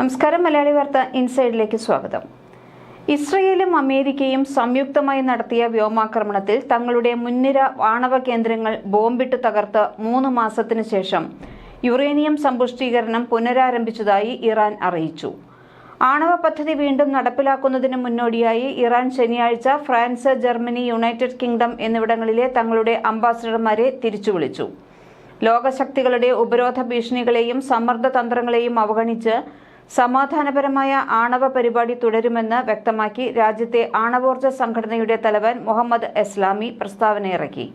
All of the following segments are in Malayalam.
നമസ്കാരം മലയാളി വാർത്ത ഇൻസൈഡിലേക്ക് സ്വാഗതം. ഇസ്രയേലും അമേരിക്കയും സംയുക്തമായി നടത്തിയ വ്യോമാക്രമണത്തിൽ തങ്ങളുടെ മുൻനിര ആണവ കേന്ദ്രങ്ങൾ ബോംബിട്ട് തകർത്ത് മൂന്ന് മാസത്തിനു ശേഷം യുറേനിയം സമ്പുഷ്ടീകരണം പുനരാരംഭിച്ചതായി ഇറാൻ അറിയിച്ചു. ആണവ പദ്ധതി വീണ്ടും നടപ്പിലാക്കുന്നതിന് മുന്നോടിയായി ഇറാൻ ശനിയാഴ്ച ഫ്രാൻസ് ജർമ്മനി യുണൈറ്റഡ് കിങ്ഡം എന്നിവിടങ്ങളിലെ തങ്ങളുടെ അംബാസഡർമാരെ തിരിച്ചുവിളിച്ചു. ലോകശക്തികളുടെ ഉപരോധ ഭീഷണികളെയും സമ്മർദ്ദ തന്ത്രങ്ങളെയും അവഗണിച്ച് സമാധാനപരമായ ആണവ പരിപാടി തുടരുമെന്ന് വ്യക്തമാക്കി രാജ്യത്തെ ആണവോർജ സംഘടനയുടെ തലവൻ മുഹമ്മദ് എസ്ലാമി പ്രസ്താവനയിറക്കി.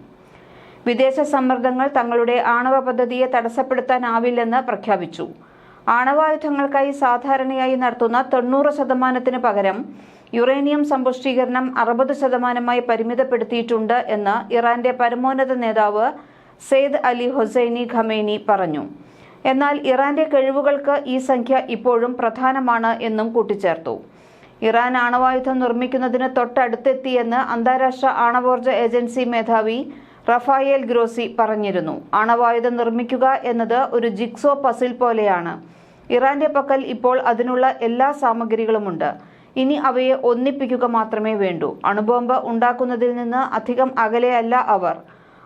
വിദേശ സമ്മർദ്ദങ്ങൾ തങ്ങളുടെ ആണവ പദ്ധതിയെ തടസ്സപ്പെടുത്താനാവില്ലെന്ന് പ്രഖ്യാപിച്ചു. ആണവായുധങ്ങൾക്കായി സാധാരണയായി നടത്തുന്ന തൊണ്ണൂറ് ശതമാനത്തിന് പകരം യുറേനിയം സമ്പുഷ്ടീകരണം അറുപത് ശതമാനമായി പരിമിതപ്പെടുത്തിയിട്ടുണ്ട് എന്ന് ഇറാന്റെ പരമോന്നത നേതാവ് സെയ്ദ് അലി ഹൊസൈനി ഖമേനി പറഞ്ഞു. എന്നാൽ ഇറാന്റെ കഴിവുകൾക്ക് ഈ സംഖ്യ ഇപ്പോഴും പ്രധാനമാണ് എന്നും കൂട്ടിച്ചേർത്തു. ഇറാൻ ആണവായുധം നിർമ്മിക്കുന്നതിന് തൊട്ടടുത്തെത്തിയെന്ന് അന്താരാഷ്ട്ര ആണവോർജ ഏജൻസി മേധാവി റഫായേൽ ഗ്രോസി പറഞ്ഞിരുന്നു. ആണവായുധം നിർമ്മിക്കുക എന്നത് ഒരു ജിക്സോ പസിൽ പോലെയാണ്. ഇറാന്റെ പക്കൽ ഇപ്പോൾ അതിനുള്ള എല്ലാ സാമഗ്രികളുമുണ്ട്. ഇനി അവയെ ഒന്നിപ്പിക്കുക മാത്രമേ വേണ്ടൂ. അണുബോംബ് ഉണ്ടാക്കുന്നതിൽ നിന്ന് അധികം അകലെയല്ല അവർ.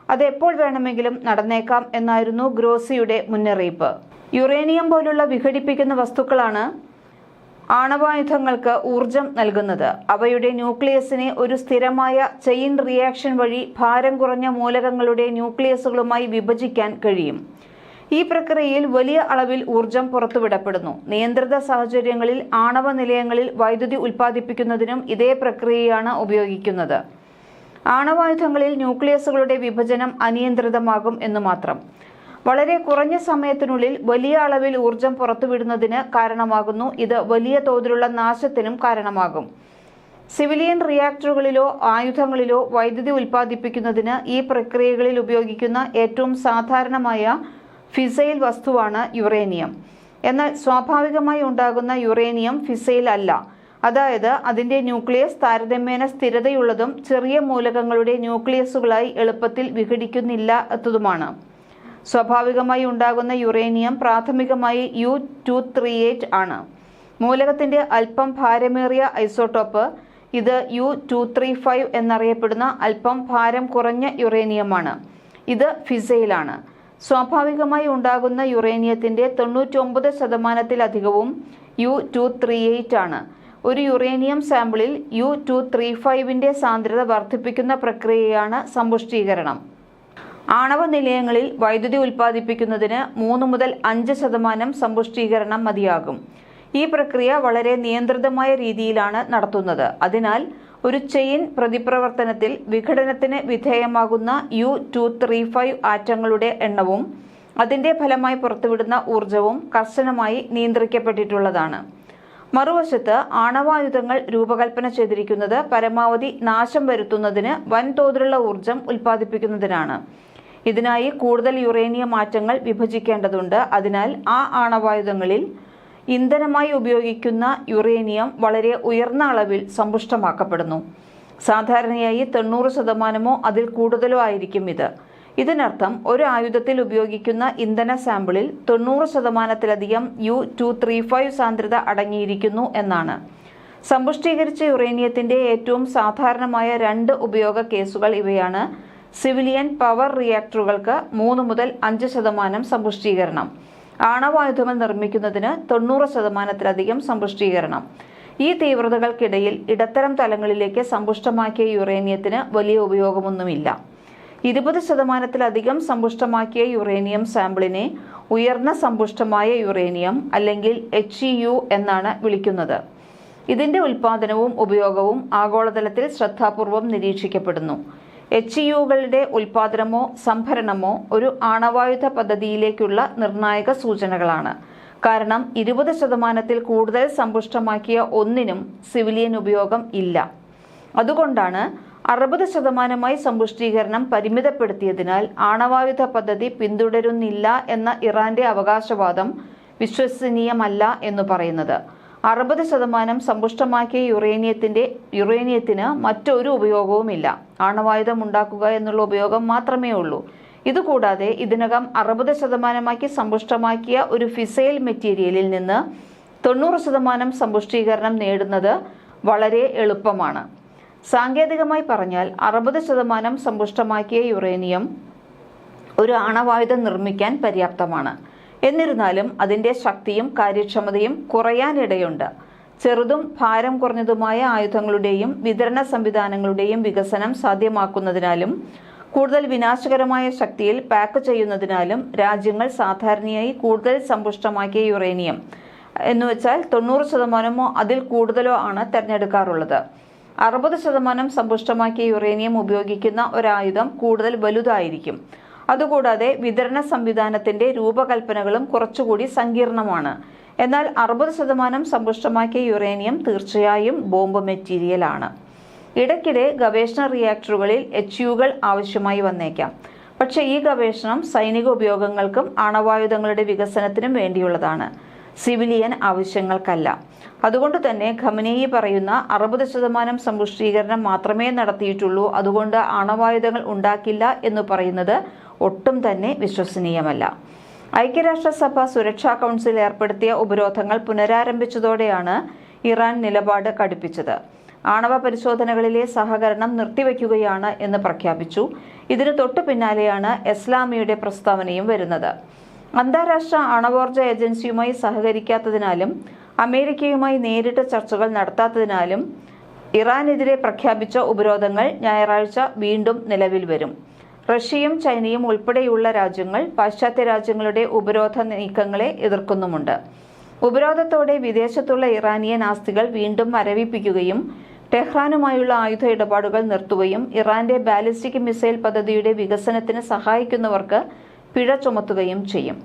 അത് എപ്പോൾ വേണമെങ്കിലും നടന്നേക്കാം എന്നായിരുന്നു ഗ്രോസിയുടെ മുന്നറിയിപ്പ്. യുറേനിയം പോലുള്ള വിഘടിപ്പിക്കുന്ന വസ്തുക്കളാണ് ആണവായുധങ്ങൾക്ക് ഊർജം നൽകുന്നത്. അവയുടെ ന്യൂക്ലിയസിനെ ഒരു സ്ഥിരമായ ചെയിൻ റിയാക്ഷൻ വഴി ഭാരം കുറഞ്ഞ മൂലകങ്ങളുടെ ന്യൂക്ലിയസുകളുമായി വിഭജിക്കാൻ കഴിയും. ഈ പ്രക്രിയയിൽ വലിയ അളവിൽ ഊർജം പുറത്തുവിടപ്പെടുന്നു. നിയന്ത്രിത സാഹചര്യങ്ങളിൽ ആണവ നിലയങ്ങളിൽ വൈദ്യുതി ഉൽപ്പാദിപ്പിക്കുന്നതിനും ഇതേ പ്രക്രിയയാണ് ഉപയോഗിക്കുന്നത്. ആണവായുധങ്ങളിൽ ന്യൂക്ലിയസുകളുടെ വിഭജനം അനിയന്ത്രിതമാകും എന്ന് മാത്രം. വളരെ കുറഞ്ഞ സമയത്തിനുള്ളിൽ വലിയ അളവിൽ ഊർജം പുറത്തുവിടുന്നതിന് കാരണമാകുന്നു. ഇത് വലിയ തോതിലുള്ള നാശത്തിനും കാരണമാകും. സിവിലിയൻ റിയാക്ടറുകളിലോ ആയുധങ്ങളിലോ വൈദ്യുതി ഉൽപ്പാദിപ്പിക്കുന്നതിന് ഈ പ്രക്രിയകളിൽ ഉപയോഗിക്കുന്ന ഏറ്റവും സാധാരണമായ ഫിസൈൽ വസ്തുവാണ് യുറേനിയം. എന്നാൽ സ്വാഭാവികമായി ഉണ്ടാകുന്ന യുറേനിയം ഫിസൈൽ അല്ല. അതായത് അതിന്റെ ന്യൂക്ലിയസ് താരതമ്യേന സ്ഥിരതയുള്ളതും ചെറിയ മൂലകങ്ങളുടെ ന്യൂക്ലിയസുകളായി എളുപ്പത്തിൽ വിഘടിക്കുന്നില്ല എത്തതുമാണ് സ്വാഭാവികമായി ഉണ്ടാകുന്ന യുറേനിയം പ്രാഥമികമായി യു ടു ത്രീ എയ്റ്റ് ആണ്. മൂലകത്തിന്റെ അല്പം ഭാരമേറിയ ഐസോട്ടോപ്പ് ഇത് യു ടു ത്രീ ഫൈവ് എന്നറിയപ്പെടുന്ന അല്പം ഭാരം കുറഞ്ഞ യുറേനിയമാണ്. ഇത് ഫിസയിലാണ് സ്വാഭാവികമായി ഉണ്ടാകുന്ന യുറേനിയത്തിന്റെ തൊണ്ണൂറ്റൊമ്പത് ശതമാനത്തിലധികവും യു ടു ത്രീ എയ്റ്റ് ആണ്. ഒരു യുറേനിയം സാമ്പിളിൽ യു ടു ത്രീ ഫൈവിന്റെ സാന്ദ്രത വർദ്ധിപ്പിക്കുന്ന പ്രക്രിയയാണ് സമ്പുഷ്ടീകരണം. ആണവ നിലയങ്ങളിൽ വൈദ്യുതി ഉൽപ്പാദിപ്പിക്കുന്നതിന് മൂന്ന് മുതൽ അഞ്ച് ശതമാനം സമ്പുഷ്ടീകരണം മതിയാകും. ഈ പ്രക്രിയ വളരെ നിയന്ത്രിതമായ രീതിയിലാണ് നടത്തുന്നത്. അതിനാൽ ഒരു ചെയിൻ പ്രതിപ്രവർത്തനത്തിൽ വിഘടനത്തിന് വിധേയമാകുന്ന യു ടു ത്രീ ഫൈവ് ആറ്റങ്ങളുടെ എണ്ണവും അതിന്റെ ഫലമായി പുറത്തുവിടുന്ന ഊർജവും കർശനമായി നിയന്ത്രിക്കപ്പെട്ടിട്ടുള്ളതാണ്. മറുവശത്ത് ആണവായുധങ്ങൾ രൂപകൽപ്പന ചെയ്തിരിക്കുന്നത് പരമാവധി നാശം വരുത്തുന്നതിന് വൻതോതിലുള്ള ഊർജം ഉൽപ്പാദിപ്പിക്കുന്നതിനാണ്. ഇതിനായി കൂടുതൽ യുറേനിയം മാറ്റങ്ങൾ വിഭജിക്കേണ്ടതുണ്ട്. അതിനാൽ ആ ആണവായുധങ്ങളിൽ ഇന്ധനമായി ഉപയോഗിക്കുന്ന യുറേനിയം വളരെ ഉയർന്ന അളവിൽ സമ്പുഷ്ടമാക്കപ്പെടുന്നു. സാധാരണയായി തൊണ്ണൂറ് ശതമാനമോ അതിൽ കൂടുതലോ ആയിരിക്കും ഇത്. ഇതിനർത്ഥം ഒരു ആയുധത്തിൽ ഉപയോഗിക്കുന്ന ഇന്ധന സാമ്പിളിൽ തൊണ്ണൂറ് ശതമാനത്തിലധികം യു ടു ത്രീ ഫൈവ് സാന്ദ്രത അടങ്ങിയിരിക്കുന്നു എന്നാണ്. സമ്പുഷ്ടീകരിച്ച യുറേനിയത്തിന്റെ ഏറ്റവും സാധാരണമായ രണ്ട് ഉപയോഗ കേസുകൾ ഇവയാണ്. സിവിലിയൻ പവർ റിയാക്ടറുകൾക്ക് മൂന്ന് മുതൽ അഞ്ച് ശതമാനം സമ്പുഷ്ടീകരണം. ആണവായുധങ്ങൾ നിർമ്മിക്കുന്നതിന് തൊണ്ണൂറ് ശതമാനത്തിലധികം സമ്പുഷ്ടീകരണം. ഈ തീവ്രതകൾക്കിടയിൽ ഇടത്തരം തലങ്ങളിലേക്ക് സമ്പുഷ്ടമാക്കിയ യുറേനിയത്തിന് വലിയ ഉപയോഗമൊന്നുമില്ല. ഇരുപത് ശതമാനത്തിലധികം സമ്പുഷ്ടമാക്കിയ യുറേനിയം സാമ്പിളിനെ ഉയർന്ന സമ്പുഷ്ടമായ യുറേനിയം അല്ലെങ്കിൽ എച്ച് യു എന്നാണ് വിളിക്കുന്നത്. ഇതിന്റെ ഉൽപാദനവും ഉപയോഗവും ആഗോളതലത്തിൽ ശ്രദ്ധാപൂർവം നിരീക്ഷിക്കപ്പെടുന്നു. എച്ച് യുകളുടെ ഉൽപാദനമോ സംഭരണമോ ഒരു ആണവായുധ പദ്ധതിയിലേക്കുള്ള നിർണായക സൂചനകളാണ്. കാരണം ഇരുപത് ശതമാനത്തിൽ കൂടുതൽ സമ്പുഷ്ടമാക്കിയ ഒന്നിനും സിവിലിയൻ ഉപയോഗം ഇല്ല. അതുകൊണ്ടാണ് അറുപത് ശതമാനമായി സമ്പുഷ്ടീകരണം പരിമിതപ്പെടുത്തിയതിനാൽ ആണവായുധ പദ്ധതി പിന്തുടരുന്നില്ല എന്ന ഇറാന്റെ അവകാശവാദം വിശ്വസനീയമല്ല എന്ന് പറയുന്നത്. അറുപത് ശതമാനം സമ്പുഷ്ടമാക്കിയ യുറേനിയത്തിന്റെ യുറേനിയത്തിന് മറ്റൊരു ഉപയോഗവുമില്ല. ആണവായുധം ഉണ്ടാക്കുക എന്നുള്ള ഉപയോഗം മാത്രമേ ഉള്ളൂ. ഇതുകൂടാതെ ഇതിനകം അറുപത് ശതമാനമാക്കി സമ്പുഷ്ടമാക്കിയ ഒരു ഫിസൈൽ മെറ്റീരിയലിൽ നിന്ന് തൊണ്ണൂറ് ശതമാനം സമ്പുഷ്ടീകരണം നേടുന്നത് വളരെ എളുപ്പമാണ്. സാങ്കേതികമായി പറഞ്ഞാൽ അറുപത് ശതമാനം സമ്പുഷ്ടമാക്കിയ യുറേനിയം ഒരു ആണവായുധം നിർമ്മിക്കാൻ പര്യാപ്തമാണ്. എന്നിരുന്നാലും അതിന്റെ ശക്തിയും കാര്യക്ഷമതയും കുറയാനിടയുണ്ട്. ചെറുതും ഭാരം കുറഞ്ഞതുമായ ആയുധങ്ങളുടെയും വിതരണ സംവിധാനങ്ങളുടെയും വികസനം സാധ്യമാക്കുന്നതിനാലും കൂടുതൽ വിനാശകരമായ ശക്തിയിൽ പാക്ക് ചെയ്യുന്നതിനാലും രാജ്യങ്ങൾ സാധാരണയായി കൂടുതൽ സമ്പുഷ്ടമാക്കിയ യുറേനിയം. എന്നുവെച്ചാൽ തൊണ്ണൂറ് ശതമാനമോ അതിൽ കൂടുതലോ ആണ് തിരഞ്ഞെടുക്കാറുള്ളത്. അറുപത് ശതമാനം സമ്പുഷ്ടമാക്കിയ യുറേനിയം ഉപയോഗിക്കുന്ന ഒരായുധം കൂടുതൽ വലുതായിരിക്കും. അതുകൂടാതെ വിതരണ സംവിധാനത്തിന്റെ രൂപകൽപ്പനകളും കുറച്ചുകൂടി സങ്കീർണമാണ്. എന്നാൽ അറുപത് ശതമാനം സമ്പുഷ്ടമാക്കിയ യുറേനിയം തീർച്ചയായും ബോംബ് മെറ്റീരിയലാണ് ഇടയ്ക്കിടെ ഗവേഷണ റിയാക്ടറുകളിൽ എച്ച് യുകൾ ആവശ്യമായി വന്നേക്കാം. പക്ഷേ ഈ ഗവേഷണം സൈനിക ഉപയോഗങ്ങൾക്കും ആണവായുധങ്ങളുടെ വികസനത്തിനും വേണ്ടിയുള്ളതാണ്. സിവിലിയൻ ആവശ്യങ്ങൾക്കല്ല. അതുകൊണ്ട് തന്നെ ഖമനേയി പറയുന്ന അറുപത് ശതമാനം സമ്പുഷ്ടീകരണം മാത്രമേ നടത്തിയിട്ടുള്ളൂ. അതുകൊണ്ട് ആണവായുധങ്ങൾ ഉണ്ടാക്കില്ല എന്ന് പറയുന്നത് ഒട്ടും തന്നെ വിശ്വസനീയമല്ല. ഐക്യരാഷ്ട്രസഭ സുരക്ഷാ കൗൺസിൽ ഏർപ്പെടുത്തിയ ഉപരോധങ്ങൾ പുനരാരംഭിച്ചതോടെയാണ് ഇറാൻ നിലപാട് കടുപ്പിച്ചത്. ആണവ പരിശോധനകളിലെ സഹകരണം നിർത്തിവെക്കുകയാണ് എന്ന് പ്രഖ്യാപിച്ചു. ഇതിന് തൊട്ടു പിന്നാലെയാണ് എസ്ലാമിയുടെ പ്രസ്താവനയും വരുന്നത്. അന്താരാഷ്ട്ര അണവോർജ ഏജൻസിയുമായി സഹകരിക്കാത്തതിനാലും അമേരിക്കയുമായി നേരിട്ട് ചർച്ചകൾ നടത്താത്തതിനാലും ഇറാനെതിരെ പ്രഖ്യാപിച്ച ഉപരോധങ്ങൾ ഞായറാഴ്ച വീണ്ടും നിലവിൽ വരും. റഷ്യയും ചൈനയും ഉൾപ്പെടെയുള്ള രാജ്യങ്ങൾ പാശ്ചാത്യ രാജ്യങ്ങളുടെ ഉപരോധ നീക്കങ്ങളെ എതിർക്കുന്നുമുണ്ട്. ഉപരോധത്തോടെ വിദേശത്തുള്ള ഇറാനിയൻ ആസ്തികൾ വീണ്ടും മരവിപ്പിക്കുകയും ടെഹ്റാനുമായുള്ള ആയുധ ഇടപാടുകൾ നിർത്തുകയും ഇറാന്റെ ബാലിസ്റ്റിക് മിസൈൽ പദ്ധതിയുടെ വികസനത്തിന് സഹായിക്കുന്നവർക്ക് പിഴ ചുമത്തുകയും ചെയ്യും.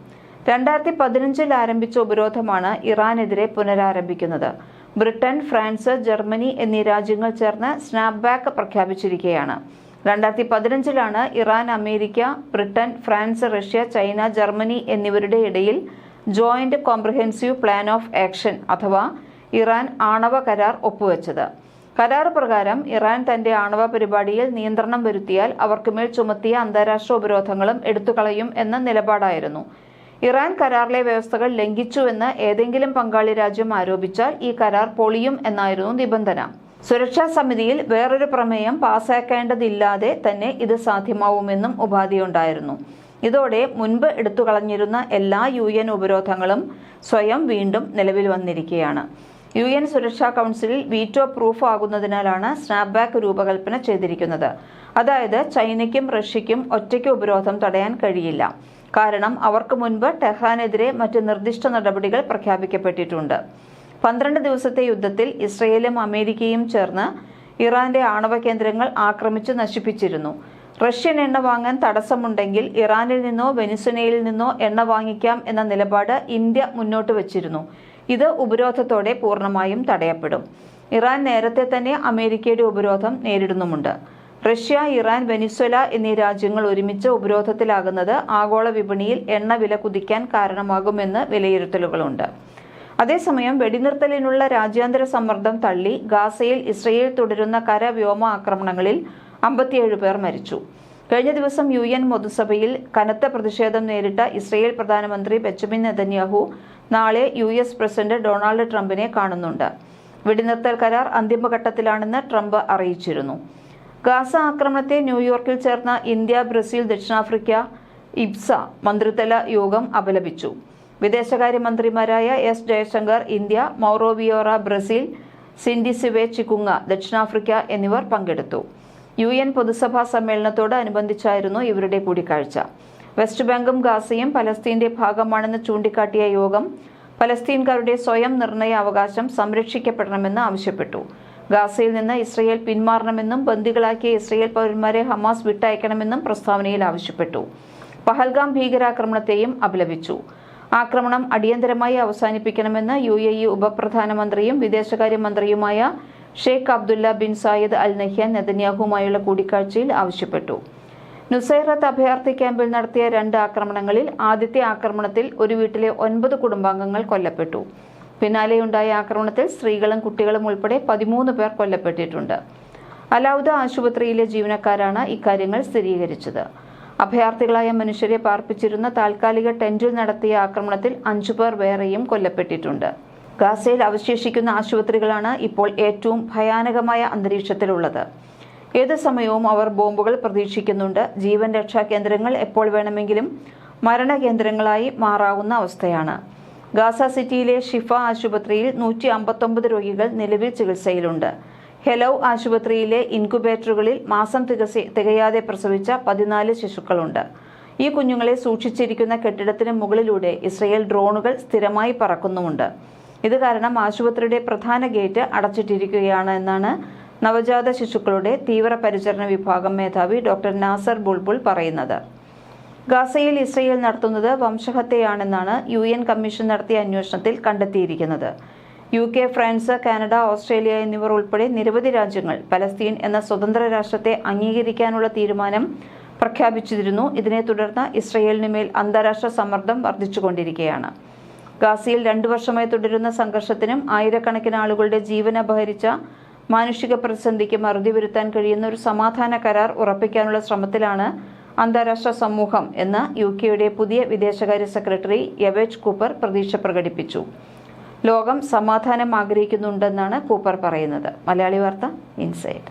രണ്ടായിരത്തി പതിനഞ്ചിൽ ആരംഭിച്ച ഉപരോധമാണ് ഇറാനെതിരെ പുനരാരംഭിക്കുന്നത്. ബ്രിട്ടൻ ഫ്രാൻസ് ജർമ്മനി എന്നീ രാജ്യങ്ങൾ ചേർന്ന് സ്നാപ്ബാക്ക് പ്രഖ്യാപിച്ചിരിക്കുകയാണ്. രണ്ടായിരത്തി പതിനഞ്ചിലാണ് Iran America Britain France Russia China Germany എന്നിവരുടെ ഇടയിൽ Joint Comprehensive Plan of Action അഥവാ ഇറാൻ ആണവ കരാർ ഒപ്പുവെച്ചത്. കരാർ പ്രകാരം ഇറാൻ തന്റെ ആണവ പരിപാടിയിൽ നിയന്ത്രണം വരുത്തിയാൽ അവർക്കുമേൽ ചുമത്തിയ അന്താരാഷ്ട്ര ഉപരോധങ്ങളും എടുത്തുകളയും എന്ന നിലപാടായിരുന്നു. ഇറാൻ കരാറിലെ വ്യവസ്ഥകൾ ലംഘിച്ചുവെന്ന് ഏതെങ്കിലും പങ്കാളി രാജ്യം ആരോപിച്ചാൽ ഈ കരാർ പൊളിയും എന്നായിരുന്നു നിബന്ധന. സുരക്ഷാ സമിതിയിൽ വേറൊരു പ്രമേയം പാസാക്കേണ്ടതില്ലാതെ തന്നെ ഇത് സാധ്യമാവുമെന്നും ഉപാധിയുണ്ടായിരുന്നു ഇതോടെ മുൻപ് എടുത്തുകളഞ്ഞിരുന്ന എല്ലാ യു എൻ ഉപരോധങ്ങളും സ്വയം വീണ്ടും നിലവിൽ വന്നിരിക്കുകയാണ്. യു എൻ സുരക്ഷാ കൗൺസിലിൽ വീറ്റോ പ്രൂഫ് ആകുന്നതിനാലാണ് സ്നാപ്ബാക്ക് രൂപകൽപ്പന ചെയ്തിരിക്കുന്നത്. അതായത് ചൈനയ്ക്കും റഷ്യയ്ക്കും ഒറ്റയ്ക്ക് ഉപരോധം തടയാൻ കഴിയില്ല. കാരണം അവർക്ക് മുൻപ് ടെഹ്റാനെതിരെ മറ്റ് നിർദ്ദിഷ്ട നടപടികൾ പ്രഖ്യാപിക്കപ്പെട്ടിട്ടുണ്ട്. പന്ത്രണ്ട് ദിവസത്തെ യുദ്ധത്തിൽ ഇസ്രയേലും അമേരിക്കയും ചേർന്ന് ഇറാന്റെ ആണവ കേന്ദ്രങ്ങൾ ആക്രമിച്ച് നശിപ്പിച്ചിരുന്നു. റഷ്യൻ എണ്ണ വാങ്ങാൻ തടസ്സമുണ്ടെങ്കിൽ ഇറാനിൽ നിന്നോ വെനിസുനയിൽ നിന്നോ എണ്ണ വാങ്ങിക്കാം എന്ന നിലപാട് ഇന്ത്യ മുന്നോട്ട് വച്ചിരുന്നു. ഇത് ഉപരോധത്തോടെ പൂർണമായും തടയപ്പെടും. ഇറാൻ നേരത്തെ തന്നെ അമേരിക്കയുടെ ഉപരോധം നേരിടുന്നുമുണ്ട്. റഷ്യ ഇറാൻ വെനിസ്വല എന്നീ രാജ്യങ്ങൾ ഒരുമിച്ച് ഉപരോധത്തിലാകുന്നത് ആഗോള വിപണിയിൽ എണ്ണ വില കുതിക്കാൻ കാരണമാകുമെന്ന് വിലയിരുത്തലുകളുണ്ട്. അതേസമയം വെടിനിർത്തലിനുള്ള രാജ്യാന്തര സമ്മർദ്ദം തള്ളി ഗാസയിൽ ഇസ്രയേൽ തുടരുന്ന കര വ്യോമ ആക്രമണങ്ങളിൽ അമ്പത്തിയേഴ് പേർ മരിച്ചു. കഴിഞ്ഞ ദിവസം യു എൻ പൊതുസഭയിൽ കനത്ത പ്രതിഷേധം നേരിട്ട ഇസ്രയേൽ പ്രധാനമന്ത്രി ബെഞ്ചമിൻ നെതന്യാഹു നാളെ യു എസ് പ്രസിഡന്റ് ഡൊണാൾഡ് ട്രംപിനെ കാണുന്നുണ്ട്. വെടിനിർത്തൽ കരാർ അന്തിമഘട്ടത്തിലാണെന്ന് ട്രംപ് അറിയിച്ചിരുന്നു. ഗാസ ആക്രമണത്തെ ന്യൂയോർക്കിൽ ചേർന്ന ഇന്ത്യ ബ്രസീൽ ദക്ഷിണാഫ്രിക്ക ഇബ്സ മന്ത്രിതല യോഗം അപലപിച്ചു. വിദേശകാര്യമന്ത്രിമാരായ S Jaishankar India Mauro Vieira Brazil Sindisiwe Chikunga ദക്ഷിണാഫ്രിക്ക എന്നിവർ പങ്കെടുത്തു. യു എൻ പൊതുസഭാ സമ്മേളനത്തോട് അനുബന്ധിച്ചായിരുന്നു ഇവരുടെ കൂടിക്കാഴ്ച. വെസ്റ്റ് ബാങ്കും ഗാസയും പലസ്തീന്റെ ഭാഗമാണെന്ന് ചൂണ്ടിക്കാട്ടിയ യോഗം പലസ്തീൻകാരുടെ സ്വയം നിർണയ അവകാശം സംരക്ഷിക്കപ്പെടണമെന്ന് ആവശ്യപ്പെട്ടു. ഗാസയിൽ നിന്ന് ഇസ്രയേൽ പിന്മാറണമെന്നും ബന്ദികളാക്കിയ ഇസ്രയേൽ പൗരന്മാരെ ഹമാസ് വിട്ടയക്കണമെന്നും പ്രസ്താവനയിൽ ആവശ്യപ്പെട്ടു. പഹൽഗാം ഭീകരാക്രമണത്തെയും അപലപിച്ചു. ആക്രമണം അടിയന്തരമായി അവസാനിപ്പിക്കണമെന്ന് യു എ ഇ ഉപപ്രധാനമന്ത്രിയും വിദേശകാര്യമന്ത്രിയുമായ Sheikh Abdullah bin Zayed Al Nahyan നെതന്യാഹുമായുള്ള കൂടിക്കാഴ്ചയിൽ ആവശ്യപ്പെട്ടു. നുസൈറത്ത് അഭയാർത്ഥി ക്യാമ്പിൽ നടത്തിയ രണ്ട് ആക്രമണങ്ങളിൽ ആദ്യത്തെ ആക്രമണത്തിൽ ഒരു വീട്ടിലെ ഒൻപത് കുടുംബാംഗങ്ങൾ കൊല്ലപ്പെട്ടു. പിന്നാലെയുണ്ടായ ആക്രമണത്തിൽ സ്ത്രീകളും കുട്ടികളും ഉൾപ്പെടെ പതിമൂന്ന് പേർ കൊല്ലപ്പെട്ടിട്ടുണ്ട്. അലൌദ ആശുപത്രിയിലെ ജീവനക്കാരാണ് ഇക്കാര്യങ്ങൾ സ്ഥിരീകരിച്ചത്. അഭയാർത്ഥികളായ മനുഷ്യരെ പാർപ്പിച്ചിരുന്ന താൽക്കാലിക ടെന്റിൽ നടത്തിയ ആക്രമണത്തിൽ അഞ്ചു പേർ വേറെയും കൊല്ലപ്പെട്ടിട്ടുണ്ട്. ഗാസയിൽ അവശേഷിക്കുന്ന ആശുപത്രികളാണ് ഇപ്പോൾ ഏറ്റവും ഭയാനകമായ അന്തരീക്ഷത്തിലുള്ളത്. ഏത് സമയവും അവർ ബോംബുകൾ പ്രതീക്ഷിക്കുന്നുണ്ട്. ജീവൻ രക്ഷാ കേന്ദ്രങ്ങൾ എപ്പോൾ വേണമെങ്കിലും മരണകേന്ദ്രങ്ങളായി മാറാവുന്ന അവസ്ഥയാണ്. ഗാസ സിറ്റിയിലെ ഷിഫ ആശുപത്രിയിൽ നൂറ്റി അമ്പത്തൊമ്പത് രോഗികൾ നിലവിൽ ചികിത്സയിലുണ്ട്. ഹെലോ ആശുപത്രിയിലെ ഇൻക്യുബേറ്ററുകളിൽ മാസം തികസി തികയാതെ പ്രസവിച്ച പതിനാല് ശിശുക്കളുണ്ട്. ഈ കുഞ്ഞുങ്ങളെ സൂക്ഷിച്ചിരിക്കുന്ന കെട്ടിടത്തിന് മുകളിലൂടെ ഇസ്രയേൽ ഡ്രോണുകൾ സ്ഥിരമായി പറക്കുന്നുമുണ്ട്. ഇത് കാരണം ആശുപത്രിയുടെ പ്രധാന ഗേറ്റ് അടച്ചിട്ടിരിക്കുകയാണ് എന്നാണ് നവജാത ശിശുക്കളുടെ തീവ്ര പരിചരണ വിഭാഗം മേധാവി ഡോക്ടർ നാസർ ബുൾബുൾ പറയുന്നത്. ഗാസയിൽ ഇസ്രയേൽ നടത്തുന്നത് വംശഹത്യയാണെന്നാണ് യു എൻ കമ്മീഷൻ നടത്തിയ അന്വേഷണത്തിൽ കണ്ടെത്തിയിരിക്കുന്നത്. U K France Canada Australia എന്നിവർ ഉൾപ്പെടെ നിരവധി രാജ്യങ്ങൾ പലസ്തീൻ എന്ന സ്വതന്ത്ര രാഷ്ട്രത്തെ അംഗീകരിക്കാനുള്ള തീരുമാനം പ്രഖ്യാപിച്ചിരുന്നു. ഇതിനെ തുടർന്ന് ഇസ്രയേലിന് മേൽ അന്താരാഷ്ട്ര സമ്മർദ്ദം വർദ്ധിച്ചുകൊണ്ടിരിക്കുകയാണ്. ഗാസയിൽ രണ്ടു വർഷമായി തുടരുന്ന സംഘർഷത്തിനും ആയിരക്കണക്കിന് ആളുകളുടെ ജീവൻ അപഹരിച്ച മാനുഷിക പ്രതിസന്ധിക്ക് മറുതി വരുത്താൻ കഴിയുന്ന ഒരു സമാധാന കരാർ ഉറപ്പിക്കാനുള്ള ശ്രമത്തിലാണ് അന്താരാഷ്ട്ര സമൂഹം എന്ന് യു കെയുടെ പുതിയ വിദേശകാര്യ സെക്രട്ടറി യവേജ് കൂപ്പർ പ്രതീക്ഷ പ്രകടിപ്പിച്ചു. ലോകം സമാധാനം ആഗ്രഹിക്കുന്നുണ്ടെന്നാണ് കൂപ്പർ പറയുന്നത്. മലയാളി വാർത്ത ഇൻസൈഡ്